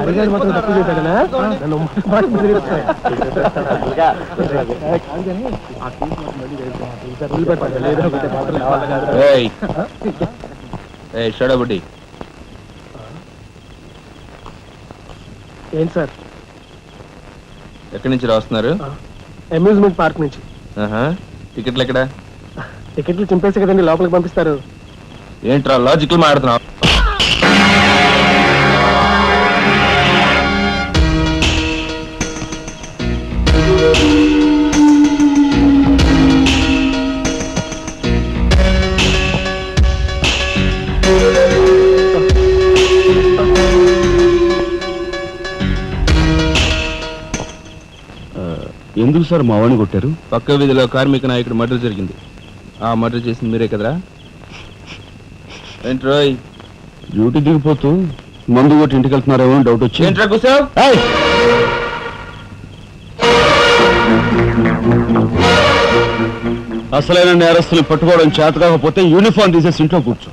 హరిగారు మాత్రం చేశాడనా నన్ను షడబుడ్డి ఏంటి సార్? ఎక్కడి నుంచి రాస్తున్నారు? అమ్యూజ్మెంట్ పార్క్ నుంచి. టికెట్లు ఎక్కడ? టికెట్లు చింపేసి కదండి లోపలికి పంపిస్తారు. ఏంట్రా లాజికల్ మాడుతున్నావు ఎందుకు సార్ మా వాడిని కొట్టారు? పక్క వీధిలో కార్మిక నాయకుడు మర్డర్ జరిగింది. ఆ మర్డర్ చేసింది మీరే కదరా? ఏంట్రోయ్ డ్యూటీ దిగిపోతూ మందు కొట్టి ఇంటికి వెళ్తున్నారేమో అని డౌట్ వచ్చి. ఏంట్రా కూసావ్ ఏయ్! అసలైన నేరస్తులు పట్టుకోవడం చేత కాకపోతే యూనిఫామ్ తీసేసి ఇంట్లో కూర్చో.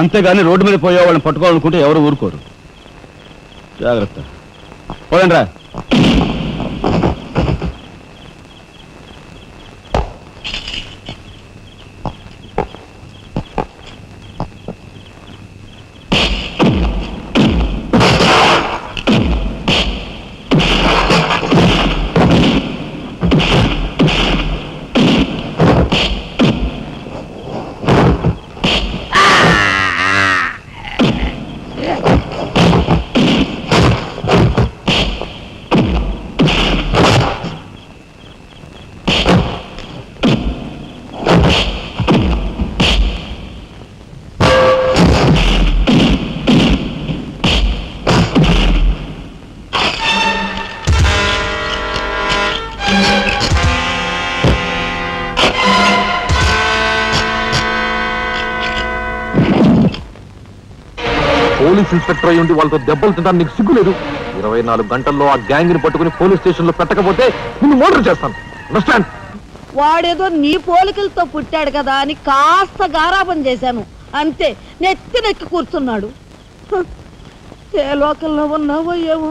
అంతేగాని రోడ్డు మీద పోయే వాళ్ళని పట్టుకోవాలనుకుంటే ఎవరు ఊరుకోరు. జాగ్రత్త. పోయండి రా పోలీస్ ఇన్స్పెక్టర్ అయి ఉండి వాళ్ళతో దెబ్బలు తింటాను నీకు సిగ్గులేదు ఇరవై నాలుగు గంటల్లో ఆ గ్యాంగ్ని పట్టుకుని పోలీస్ స్టేషన్లో పెట్టకపోతే నిన్ను మోటర్ చేస్తాను. అండర్స్టాండ్ వాడేదో నీ పోలికలతో పుట్టాడు కదా అని కాస్త గారాపం చేశాను. అంతే నెత్తి నెక్కి కూర్చున్నాడు. ఏ లోకల్లో ఉన్నావో ఏమో.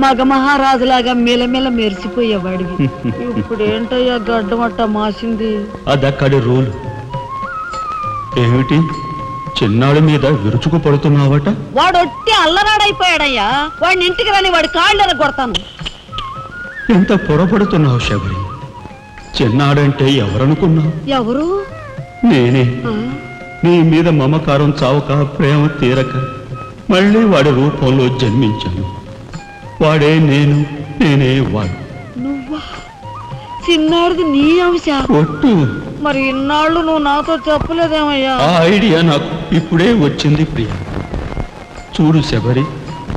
మగ మహారాజులాగా మెలమెల మెరిసిపోయేవాడివి. ఇప్పుడు ఏంటయ్యా గడ్డం అట్ట మాసింది? అదక్కడి రూలు. ఏమిటి? చిన్నాడి మీద విరుచుకు పడుతున్నావట? వాడు ఒట్టి అల్లరాడైపోయాడయ్యా. వాడిని ఇంటికి రాని వాడి కాళ్ళు కొడతాను. ఎంత పొరపడుతున్నావు శబరి? చిన్నాడంటే ఎవరనుకున్నావు ఎవరు? నేనే? నీ మీద మమకారం చావక ప్రేమ తీరక మళ్ళీ వాడి రూపంలో జన్మించాను. వాడే నేను నేనే వాడు. నువ్వా? చిన్నాడిది నీ అంశ. ఒట్టు. మరి ఇన్నాళ్ళు నువ్వు నాతో చెప్పలేదేమయ్యా? ఆ ఐడియా నాకు ఇప్పుడే వచ్చింది ప్రియ. చూడు శబరి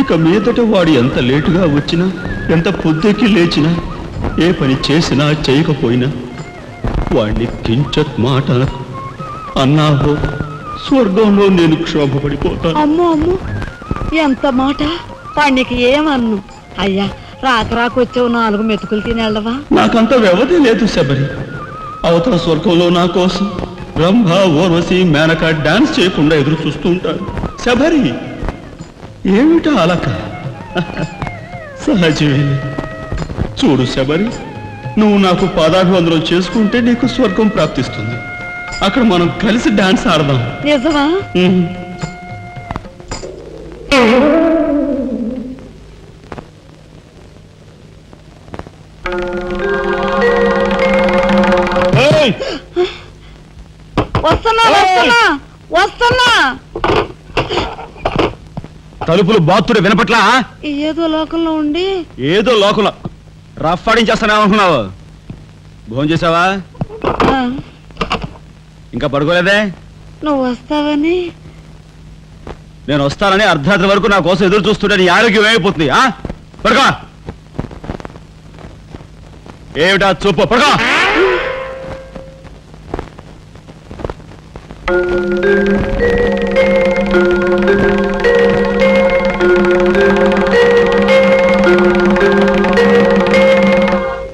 ఇక మీదట వాడు ఎంత లేటుగా వచ్చినా ఎంత పొద్దుకి లేచినా ఏ పని చేసినా చేయకపోయినా వాడిని కించత్ మాట అనకు. అన్నాహో స్వర్గంలో నేను క్షోభపడిపోతాను. అమ్మో అమ్మో ఎంత మాట? వాడికి ఏమన్ను? అయ్యా రాక రాక వచ్చావు నాలుగు మెతుకులు తినేళ్ళవా? నాకంత వ్యవధి లేదు శబరి. అవతల స్వర్గంలో నా కోసం బ్రహ్మ ఓర్వశి మేనక డాన్స్ చేయకుండా ఎదురు చూస్తూ ఉంటారు. శబరి ఏమిటా అలక సహజమే. చూడు శబరి నువ్వు నాకు పాదాభివందనం చేసుకుంటే నీకు స్వర్గం ప్రాప్తిస్తుంది. అక్కడ మనం కలిసి డాన్స్ ఆడదాం. నిజమా? వస్తున్నా వస్తున్నా వస్తున్నా. తలుపులు బాత్తుడు వినపట్లా? ఏదో లోకంలో ఉండి. ఏదో లోకల. రఫ్ ఆడించేస్తానేమనుకున్నావు భోజనం చేసావా? ఇంకా పడుకోలేదే? నువ్వు వస్తావని. నేను వస్తానని అర్ధరాత్రి వరకు నా కోసం ఎదురు చూస్తుంటే నీ ఆరోగ్యం ఏమైపోతుంది ఆ? పడుకో. ఏమిటా చూపు? పడుకో. Thank you.